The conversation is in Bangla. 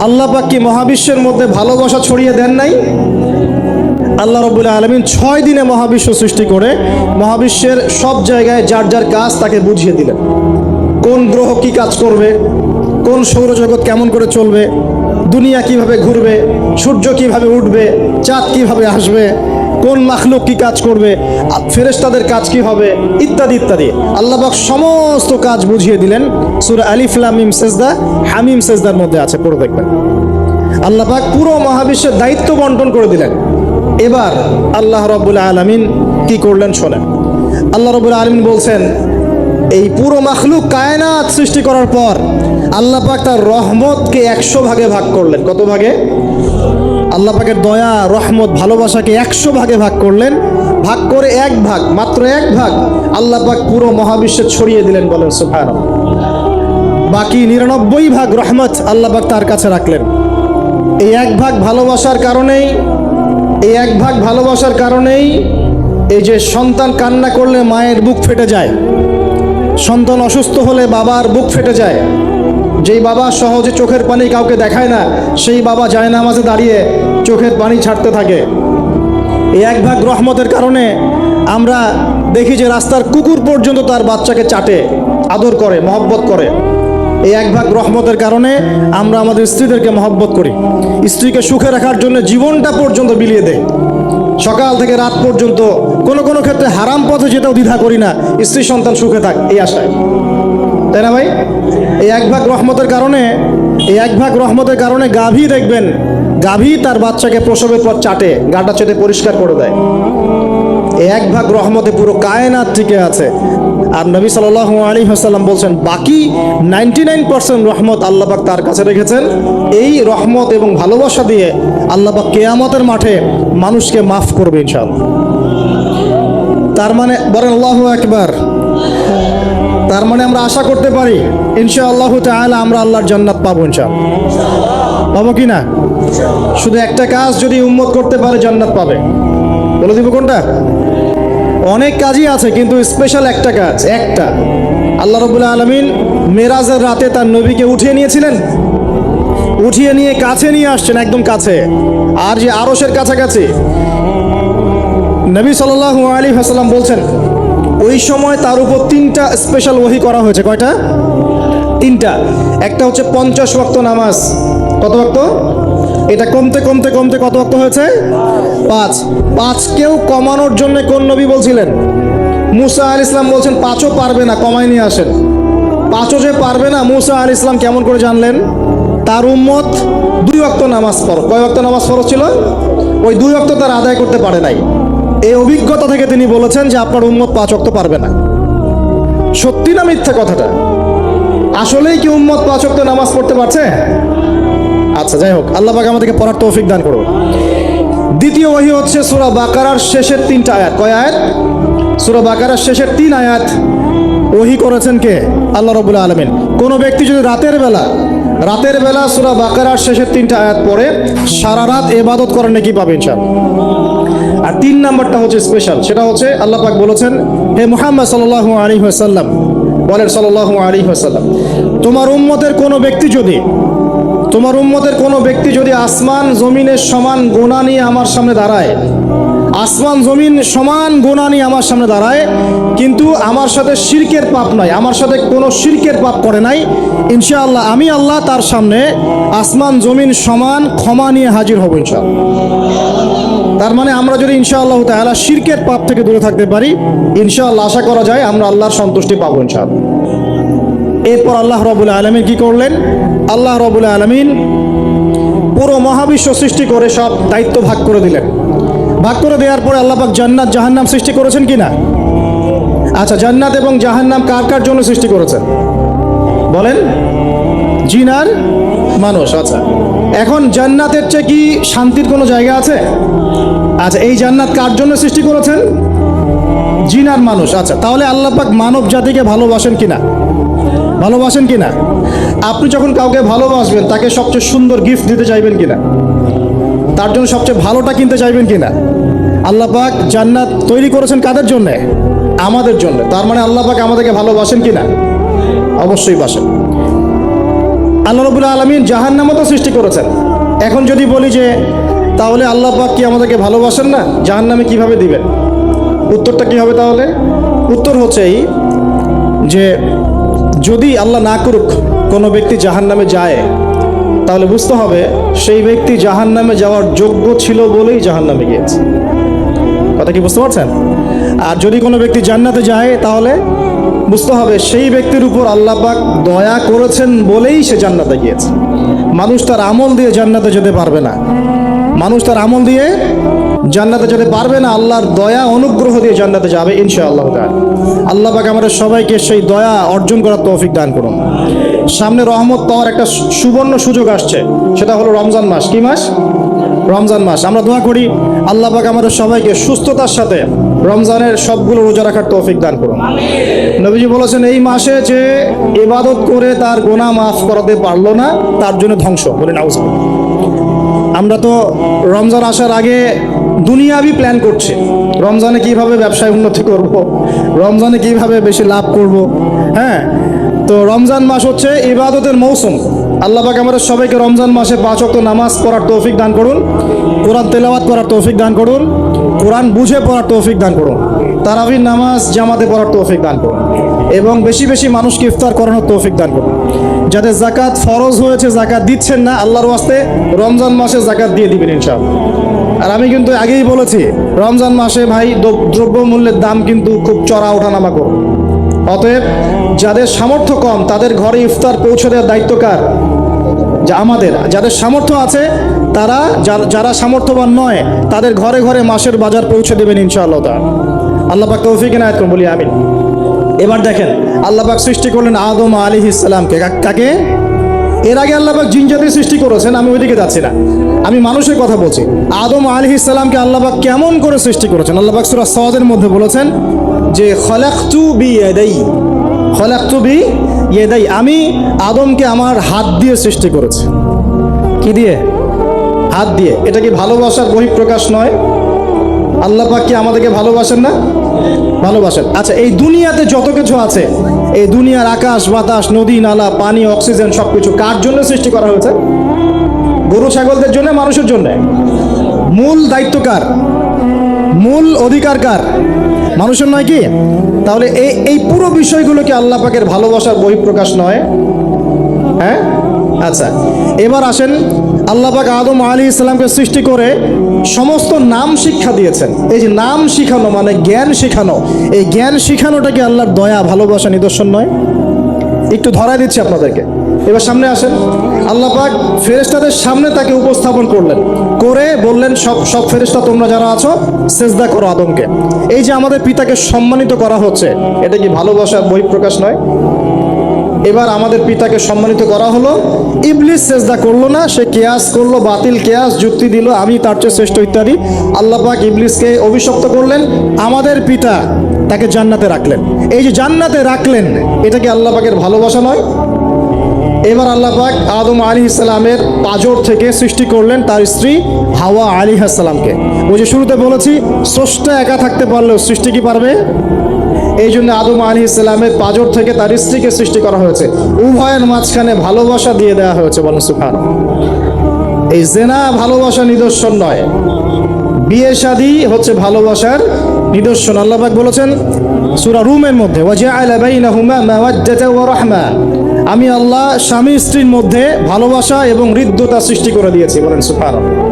আল্লাহ পাক কি মহাবিশ্বের মধ্যে ভালোবাসা ছড়িয়ে দেন নাই? আল্লাহ রবুল্লা আলমিন ছয় দিনে মহাবিশ্ব সৃষ্টি করে মহাবিশ্বের সব জায়গায় যার যার কাজ তাকে বুঝিয়ে দিলেন। কোন গ্রহ কি কাজ করবে? কোন সৌরজগৎ কেমন করে চলবে? দুনিয়া কীভাবে ঘুরবে, সূর্য কীভাবে উঠবে, চাঁদ কীভাবে আসবে, কোন মাখলুক কি কাজ করবে, আর ফেরেশতাদের কাজ কি হবে, ইত্যাদি ইত্যাদি। আল্লাহবাক সমস্ত কাজ বুঝিয়ে দিলেন। সুরা আলিফলামিম সেজদা, হামিম সেজদার মধ্যে আছে, পড়ে দেখবেন। আল্লাহ পাক পুরো মহাবিশ্বের দায়িত্ব বন্টন করে দিলেন। এবার আল্লাহ রব্বুল আলমিন কি করলেন শোনেন। আল্লাহ রব্বুল আলমিন বলছেন এই পুরো মাখলুক কায়নাত সৃষ্টি করার পর আল্লাহ পাক তার রহমতকে একশো ভাগে ভাগ করলেন। কত ভাগে? আল্লাহ পাকের দয়া, রহমত, ভালোবাসাকে একশো ভাগে ভাগ করলেন। ভাগ করে এক ভাগ, মাত্র এক ভাগ আল্লাহ পাক পুরো মহাবিশ্বে ছড়িয়ে দিলেন বলেন সুফায়ন বাকি নিরানব্বই ভাগ রহমত আল্লাহ পাক তার কাছে রাখলেন। এই এক ভাগ ভালোবাসার কারণেই, এই এক ভাগ ভালোবাসার কারণেই এই যে সন্তান কান্না করলে মায়ের বুক ফেটে যায় সন্তান অসুস্থ হলে বাবার বুক ফেটে যায়। যেই বাবা সহজে চোখের পানি কাউকে দেখায় না, সেই বাবা যায় না মাঝে দাঁড়িয়ে চোখের পানি ছাড়তে থাকে। এই এক ভাগ রহমতের কারণে আমরা দেখি যে রাস্তার কুকুর পর্যন্ত তার বাচ্চাকে চাটে, আদর করে, মহব্বত করে। এই এক ভাগ রহমতের কারণে আমরা আমাদের স্ত্রীদেরকে মহব্বত করি। স্ত্রীকে সুখে রাখার জন্য জীবনটা পর্যন্ত বিলিয়ে দেয়। সকাল থেকে রাত পর্যন্ত কোনো কোনো ক্ষেত্রে হারাম পথে যেতেও দ্বিধা করি না। স্ত্রী সন্তান সুখে থাক, এই আশায়। তাই না ভাই? এই এক ভাগ রহমতের কারণে, এই এক ভাগ রহমতের কারণে গাভী দেখবেন, গাভী তার বাচ্চাকে প্রসবের পর চাটে, গাটা চেটে পরিষ্কার করে দেয়। এই এক ভাগ রহমতে পুরো কায়নাত টিকে আছে। আর নবী সাল আলী হাসাল্লাম বলছেন, বাকি নাইনটি নাইন পার্সেন্ট রহমত আল্লাহবাক তার কাছে রেখেছেন। এই রহমত এবং ভালোবাসা দিয়ে আল্লাহবাক কেয়ামতের মাঠে মানুষকে মাফ করবে ইনশাআল্লাহ। তার মানে বলেন আল্লাহ একবার তার মানে আমরা আশা করতে পারি ইনশা আল্লাহ তাহলে আমরা আল্লাহর জান্নাত পাবো ইনশাআল্লাহ। পাবো কি না? শুধু একটা কাজ যদি উম্মত করতে পারে, জান্নাত পাবে। বলে দিব কোনটা? অনেক কাজই আছে, কিন্তু স্পেশাল একটা কাজ, একটা। আল্লাহ রবুল্লা আলমিন মেরাজের রাতে তার নবীকে উঠিয়ে নিয়েছিলেন। উঠিয়ে নিয়ে কাছে নিয়ে আসছেন, একদম কাছে। আর যে আরসের কাছাকাছি। নবী সাল্লাল্লাহু আলী হাসাল্লাম বলছেন, ওই সময় তার উপর তিনটা স্পেশাল ওহি করা হয়েছে। কয়টা? তিনটা। একটা হচ্ছে পঞ্চাশ ওয়াক্ত নামাজ। কত ওয়াক্ত? এটা কমতে কমতে কমতে কত ওয়াক্ত হয়েছে? পাঁচ। পাঁচকেও কমানোর জন্য কোন নবী বলছিলেন? মুসা আল ইসলাম বলছেন, পাঁচও পারবে না কমাই নিয়ে আসেন। পাঁচও যে পারবে না, মুসা আল ইসলাম কেমন করে জানলেন? তার উম্মত দুই ওয়াক্ত নামাজ পড়ো, কয় ওয়াক্ত নামাজ ফরজ ছিল? ওই দুই ওয়াক্ত তার আদায় করতে পারে নাই। এই অভিজ্ঞতা থেকে তিনি বলেছেন যে আপনার উম্মত পাঁচ ওয়াক্ত পারবে না। সত্যি না মিথ্যা কথাটা? আসলেই কি উম্মত পাঁচ ওয়াক্ত নামাজ পড়তে পারছে? আচ্ছা যাই হোক, আল্লাহ পাক আমাদেরকে পড়ার তৌফিক দান করুন। দ্বিতীয় ওহি হচ্ছে সূরা বাকারার শেষের তিনটা আয়াত। কয় আয়াত? সূরা বাকারার শেষের তিন আয়াত। ওহি করেছেন কে? আল্লাহ রবুল্লা আলমিন। কোনো ব্যক্তি যদি রাতের বেলা রাতের বেলা সূরা বাকারার শেষের তিনটা আয়াত পড়ে, সারা রাত এবাদত করেন, নাকি পাবে ইনশাআল্লাহ? আর তিন নাম্বারটা হচ্ছে স্পেশাল সেটা হচ্ছে আল্লাহ পাক বলেছেন, হে মুহাম্মদ সাল্লাল্লাহু আলাইহি ওয়াসাল্লাম, বলেন সাল্লাল্লাহু আলাইহি ওয়াসাল্লাম, তোমার উম্মতের কোনো ব্যক্তি যদি, তোমার উম্মতের কোনো ব্যক্তি যদি আসমান জমিনের সমান গোনা নিয়ে আমার সামনে দাঁড়ায়, আসমান জমিন সমান গোনা নিয়ে আমার সামনে দাঁড়ায়, কিন্তু আমার সাথে শিরকের পাপ নাই, আমার সাথে কোনো শিরকের পাপ করে নাই, ইনশাআল্লাহ আমি আল্লাহ তার সামনে আসমান জমিন সমান ক্ষমা নিয়ে হাজির হব ইনশাআল্লাহ। তার মানে আমরা যদি ইনশাআল্লাহ তাআলা শিরকের পাপ থেকে দূরে থাকতে পারি, ইনশাআল্লাহ আশা করা যায় আমরা আল্লাহর সন্তুষ্টি পাবো ইনশাআল্লাহ। এরপর আল্লাহ রবুল আলমিন কি করলেন? আল্লাহ রবুল আলমিন পুরো মহাবিশ্ব সৃষ্টি করে সব দায়িত্ব ভাগ করে দিলেন। ভাগ করে দেওয়ার পরে আল্লাহ পাক জান্নাত জাহান্নাম সৃষ্টি করেছেন কি না? আচ্ছা জান্নাত এবং জাহান্নাম কার কার জন্য সৃষ্টি করেছেন? বলেন জিনার মানুষ আচ্ছা। এখন জান্নাতের চেয়ে কি শান্তির কোনো জায়গা আছে? আচ্ছা এই জান্নাত কার জন্য সৃষ্টি করেছেন? জিনার মানুষ। আচ্ছা তাহলে আল্লাহ পাক মানব জাতিকে ভালোবাসেন কিনা? ভালোবাসেন কিনা? আপনি যখন কাউকে ভালোবাসবেন, তাকে সবচেয়ে সুন্দর গিফট দিতে চাইবেন কিনা? তার জন্য সবচেয়ে ভালোটা কিনতে চাইবেন কিনা? আল্লাহ পাক জান্নাত তৈরি করেছেন কাদের জন্যে? আমাদের জন্য। তার মানে আল্লাহ পাক আমাদেরকে ভালোবাসেন কিনা? অবশ্যই বাসেন। আল্লাহ রবুল আলমিন জাহান্নামও তো সৃষ্টি করেছেন। এখন যদি বলি যে, তাহলে আল্লাহ পাক কি আমাদেরকে ভালোবাসেন না? জাহান্নামে কীভাবে দিবেন? উত্তরটা কি হবে তাহলে? উত্তর হচ্ছে এই যে, যদি আল্লাহ না করুক, কোনো ব্যক্তি জাহান্নামে যায়, তাহলে বুঝতে হবে সেই ব্যক্তি জাহান্নামে যাওয়ার যোগ্য ছিল বলেই জাহান্নামে গিয়েছে। কথা কি বুঝতে পারছেন? আর যদি কোনো ব্যক্তি জান্নাতে যায়, তাহলে বুঝতে হবে সেই ব্যক্তির উপর আল্লাহ পাক দয়া করেছেন বলেই সে জান্নাতে গিয়েছে। মানুষ তার আমল দিয়ে জান্নাতে যেতে পারবে না। মানুষ তার আমল দিয়ে জান্নাতে যেতে পারবে না। আল্লাহর দয়া, অনুগ্রহ দিয়ে জান্নাতে যাবে ইনশাআল্লাহ আল্লাহ পাক আমাদের সবাইকে সেই দয়া অর্জন করার তৌফিক দান করুন। সামনে রহমত পাওয়ার একটা সুবর্ণ সুযোগ আসছে। সেটা হলো রমজান মাস। কি মাস? রমজান মাস। আমরা দোয়া করি, আল্লাহ পাক আমাদের সবাইকে সুস্থতার সাথে রমজানের সবগুলো রোজা রাখার তৌফিক দান করুন নবীজি বলেছেন, এই মাসে যে ইবাদত করে তার গোনা মাফ করাতে পারল না, তার জন্য ধ্বংস বলে নাউজ আমরা তো রমজান আসার আগে দুনিয়াবি প্ল্যান করছি, রমজানে কীভাবে ব্যবসায় উন্নতি করব। রমজানে কীভাবে বেশি লাভ করব। হ্যাঁ তো রমজান মাস হচ্ছে ইবাদতের মৌসুম আল্লাহ পাক আমাদের সবাইকে রমজান মাসে পাঁচ অক্ট নামাজ পড়ার তৌফিক দান করুন, কোরআন তেলাওয়াত করার তৌফিক দান করুন কোরআন বুঝে পড়ার তৌফিক দান করুন। তারাবির নামাজ জামাতে পড়ার তৌফিক দান করুন। এবং বেশি বেশি মানুষকে ইফতার করানোর তৌফিক দান করুন। যাদের জাকাত ফরজ হয়েছে, জাকাত দিচ্ছেন না, আল্লাহর ওয়াস্তে রমজান মাসে জাকাত দিয়ে দিবেন ইনশাআল্লাহ। আর আমি কিন্তু আগেই বলেছি, রমজান মাসে ভাই দ্রব- দ্রব্যমূল্যের দাম কিন্তু খুব চড়া ওঠানামা করো। অতএব যাদের সামর্থ্য কম, তাদের ঘরে ইফতার পৌঁছে দেওয়ার দায়িত্ব কার? যা আমাদের। যাদের সামর্থ্য আছে তারা যার- সামর্থ্যবান নয়, তাদের ঘরে ঘরে মাসের বাজার পৌঁছে দেবেন ইনশাআল্লাহ তাআলা। আল্লাহ পাক তৌফিক এনায়েত করুন, বলি আমিন। এবার দেখেন, আল্লাহ পাক সৃষ্টি করলেন আদম আলী ইসলামকে কাকে? এর আগে আল্লাহ পাক জিন জাতির সৃষ্টি করেছেন, আমি ওইদিকে যাচ্ছি না। আমি মানুষের কথা বলছি। আদম আলী ইসলামকে আল্লাহ পাক কেমন করে সৃষ্টি করেছেন? আল্লাহ পাক সূরা সওয়াদের মধ্যে বলেছেন যে, খলাকতু বি ইয়াদাই খলাকতু বি ইয়াদাই আমি আদমকে আমার হাত দিয়ে সৃষ্টি করেছি। কি দিয়ে? হাত দিয়ে। এটা কি ভালোবাসার বহিঃপ্রকাশ নয়? আল্লাহ পাক কি আমাদেরকে ভালোবাসেন না? ভালোবাসেন। আচ্ছা এই দুনিয়াতে যত কিছু আছে, এই দুনিয়ার আকাশ, বাতাস, নদী, নালা, পানি, অক্সিজেন, সবকিছু কার জন্য সৃষ্টি করা হয়েছে? গরু, ছাগলদের জন্য, মানুষের জন্য? মূল দায়িত্ব কার? মূল অধিকার কার? মানুষের নয় কি? তাহলে এই এই পুরো বিষয়গুলোকে আল্লাহ পাকের ভালোবাসার বহিঃপ্রকাশ নয়। হ্যাঁ? আচ্ছা এবার আসেন আল্লাহ পাক আদম আলী ইসলামকে সৃষ্টি করে সমস্ত নাম শিক্ষা দিয়েছেন। এই যে নাম শিখানো মানে জ্ঞান শিখানো। এই জ্ঞান শিখানোটা কি আল্লাহর দয়া, ভালোবাসা, নিদর্শন নয়? একটু ধরাই দিচ্ছি আপনাদেরকে। এবার সামনে আসেন। আল্লাহ পাক ফেরেশতাদের সামনে তাকে উপস্থাপন করলেন। করে বললেন, সব সব ফেরেস্তা তোমরা যারা আছো, সেজদা করো আদমকে। এই যে আমাদের পিতাকে সম্মানিত করা হচ্ছে, এটা কি ভালোবাসার বহিঃপ্রকাশ নয়? এবার আমাদের পিতাকে সম্মানিত করা হলো। ইবলিস সেজদা করল না, সে কেয়াস করল, বাতিল কেয়াস, যুক্তি দিল, আমি তার চেয়ে শ্রেষ্ঠ ইত্যাদি। আল্লাহ পাক ইবলিসকে অভিশপ্ত করলেন, আমাদের পিতা তাকে জান্নাতে রাখলেন। এই যে জান্নাতে রাখলেন এটা কি আল্লাহ পাকের ভালোবাসা নয়। এবার আল্লাহ পাক আদম আলী ইসলামের পাজর থেকে সৃষ্টি করলেন তার স্ত্রী হাওয়া আলী সালামকে ওই যে শুরুতে বলেছি, স্রষ্টা একা থাকতে পারলেও সৃষ্টি কি পারবে? এই জন্য আদম আলী ইসলামের পাজর থেকে তার স্ত্রীকে সৃষ্টি করা হয়েছে। উভয়ের মাঝখানে ভালোবাসা দিয়ে দেওয়া হয়েছে বলেন সুখান এই জেনা ভালোবাসা নিদর্শন নয়। বিয়ে শাদী হচ্ছে ভালোবাসার নিদর্শন। আল্লাহবাক বলেছেন সুরা রুমের মধ্যে আমি আল্লাহ স্বামী স্ত্রীর মধ্যে ভালোবাসা এবং হৃদ্যতা সৃষ্টি করে দিয়েছি বলেন সুবহানাল্লাহ।